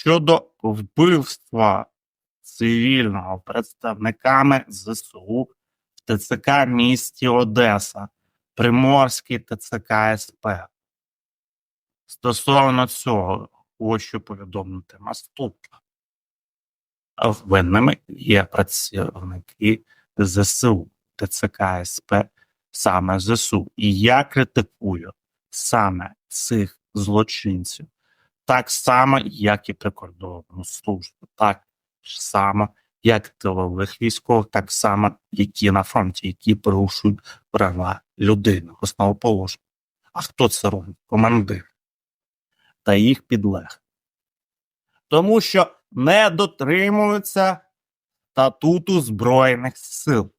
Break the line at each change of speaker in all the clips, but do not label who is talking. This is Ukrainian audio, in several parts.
щодо вбивства цивільного представниками ЗСУ в ТЦК місті Одеса, Приморський ТЦК СП. Стосовно цього хочу повідомити наступне. Винними є працівники ЗСУ, ТЦК СП, саме ЗСУ. І я критикую саме цих злочинців, так само, як і прикордонну службу, так само, як тилових військових, так само, які на фронті, які порушують права людини, основоположення. А хто це робить? Командир та їх підлег. Тому що не дотримуються статуту Збройних сил.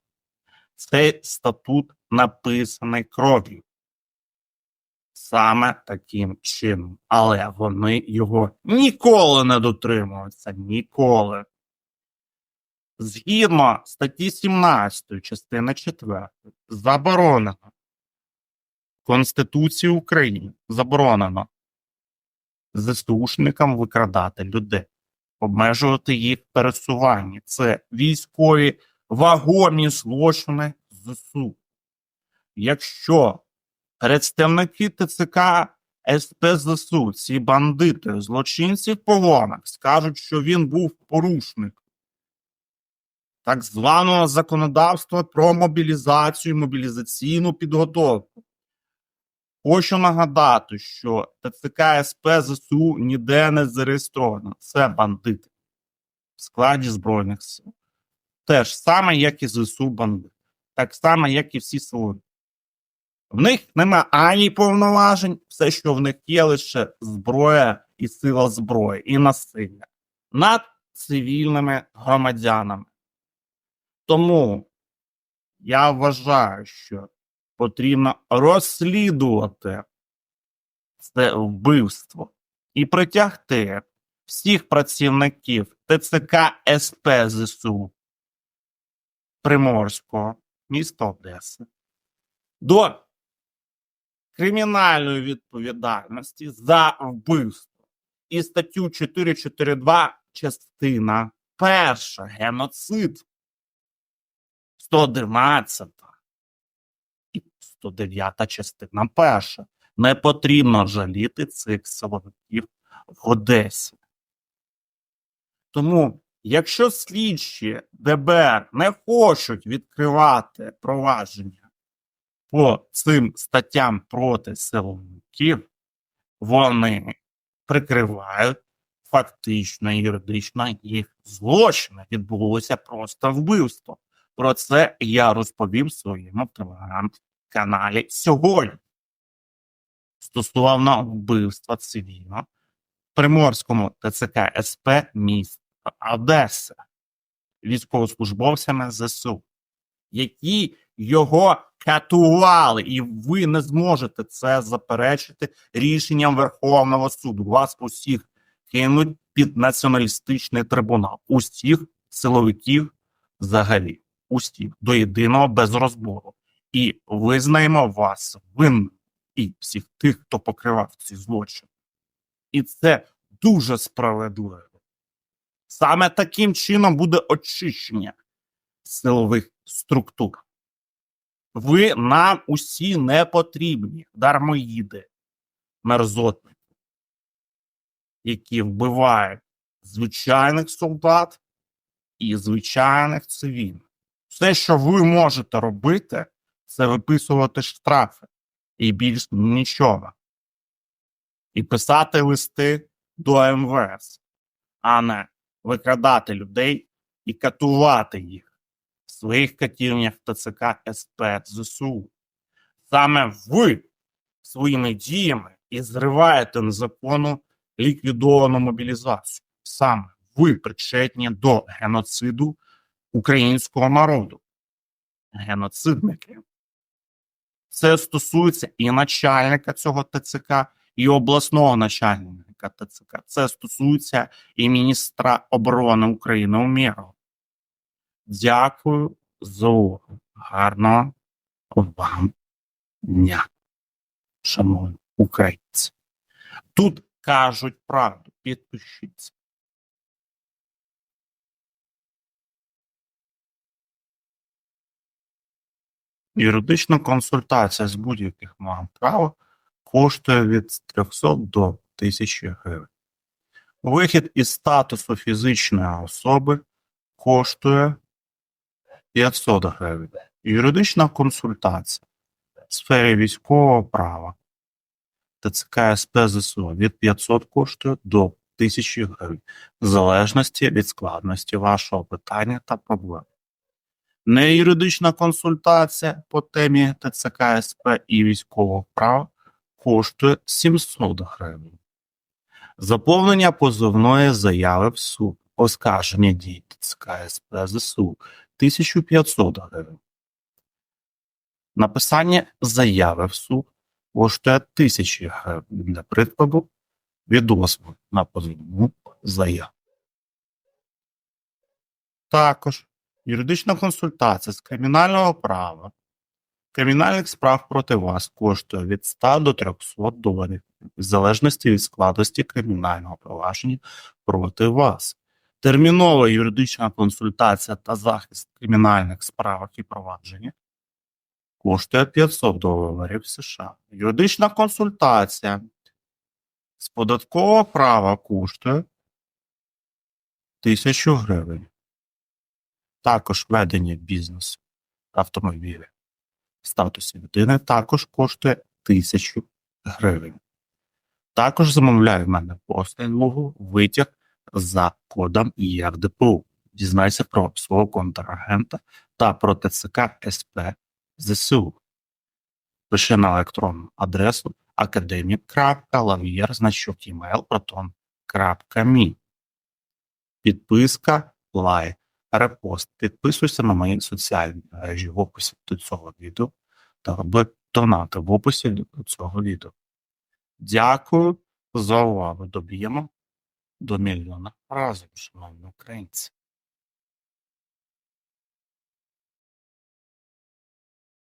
Цей статут написаний кров'ю. Саме таким чином. Але вони його ніколи не дотримуються. Ніколи. Згідно статті 17 частини 4 заборонено Конституції України заборонено ЗСУшникам викрадати людей, обмежувати їх пересування. Це військові вагомі злочини ЗСУ. Якщо представники ТЦК СП ЗСУ, ці бандити, злочинці в погонах, скажуть, що він був порушник так званого законодавства про мобілізацію, мобілізаційну підготовку. Хочу нагадати, що ТЦК СП ЗСУ ніде не зареєстровано. Це бандити в складі Збройних сил. Те ж саме, як і ЗСУ бандити. Так само, як і всі силові. В них нема ані повноважень, все, що в них є, лише зброя і сила зброї, і насилля над цивільними громадянами. Тому я вважаю, що потрібно розслідувати це вбивство і притягти всіх працівників ТЦК СП ЗСУ Приморського міста Одеси до кримінальної відповідальності за вбивство. І статтю 442 частина перша геноцид 111 і 109 частина перша. Не потрібно жаліти цих силовиків в Одесі. Тому, якщо слідчі ДБР не хочуть відкривати провадження по цим статтям проти силовиків, вони прикривають фактично юридично їх злочини. Відбулося просто вбивство. Про це я розповім в своєму телеграм-каналі сьогодні. Стосовно вбивства цивільно Приморському ТЦК СП міста Одеса військовослужбовцями ЗСУ, які його катували, і ви не зможете це заперечити рішенням Верховного суду. Вас усіх кинуть під націоналістичний трибунал, усіх силовиків взагалі усіх до єдиного без розбору. І визнаємо вас винним і всіх тих, хто покривав ці злочини. І це дуже справедливо. Саме таким чином буде очищення силових структур. Ви нам усі не потрібні, дармоїди, мерзотники, які вбивають звичайних солдат і звичайних цивільних. Все, що ви можете робити, це виписувати штрафи і більш нічого. І писати листи до МВС, а не викрадати людей і катувати їх своїх катівнях ТЦК СП ЗСУ. Саме ви своїми діями і зриваєте незаконну ліквідовану мобілізацію. Саме ви причетні до геноциду українського народу. Геноцидники. Це стосується і начальника цього ТЦК, і обласного начальника ТЦК. Це стосується і міністра оборони України Умєрова. Дякую за увагу. Гарного вам дня, шановні українці. Тут кажуть правду, підпишіться. Юридична консультація з будь-яких мам права коштує від 300 до 1000 гривень. Вихід із статусу фізичної особи коштує 500 гривень. Юридична консультація в сфері військового права ТЦК СП ЗСУ від 500 коштує до 1000 гривень, в залежності від складності вашого питання та проблем. Неюридична консультація по темі ТЦК СП і військового права коштує 700 гривень. Заповнення позовної заяви в суд, оскарження дій ТЦК СП ЗСУ 1500 гривень. Написання заяви в суд коштує 1000 гривень для прикладу відозву на позовну заяву. Також юридична консультація з кримінального права кримінальних справ проти вас коштує від 100 до 300 доларів в залежності від складності кримінального провадження проти вас. Термінова юридична консультація та захист кримінальних справах і провадження коштує 500 доларів США. Юридична консультація з податкового права коштує 1000 гривень. Також ведення бізнесу автомобілів в статусі людини також коштує 1000 гривень. Також замовляє в мене послугу витяг за кодом ЄРДПУ. Дізнайся про свого контрагента та про ТЦК СП ЗСУ. Пиши на електронну адресу academic.lavier значок email proton.me Підписка, лайк, репост. Підписуйся на мої соціальні мережі в описі до цього відео та роби донати в описі до цього відео. Дякую за увагу. Доб'ємо до мільйона разом, шановні українці.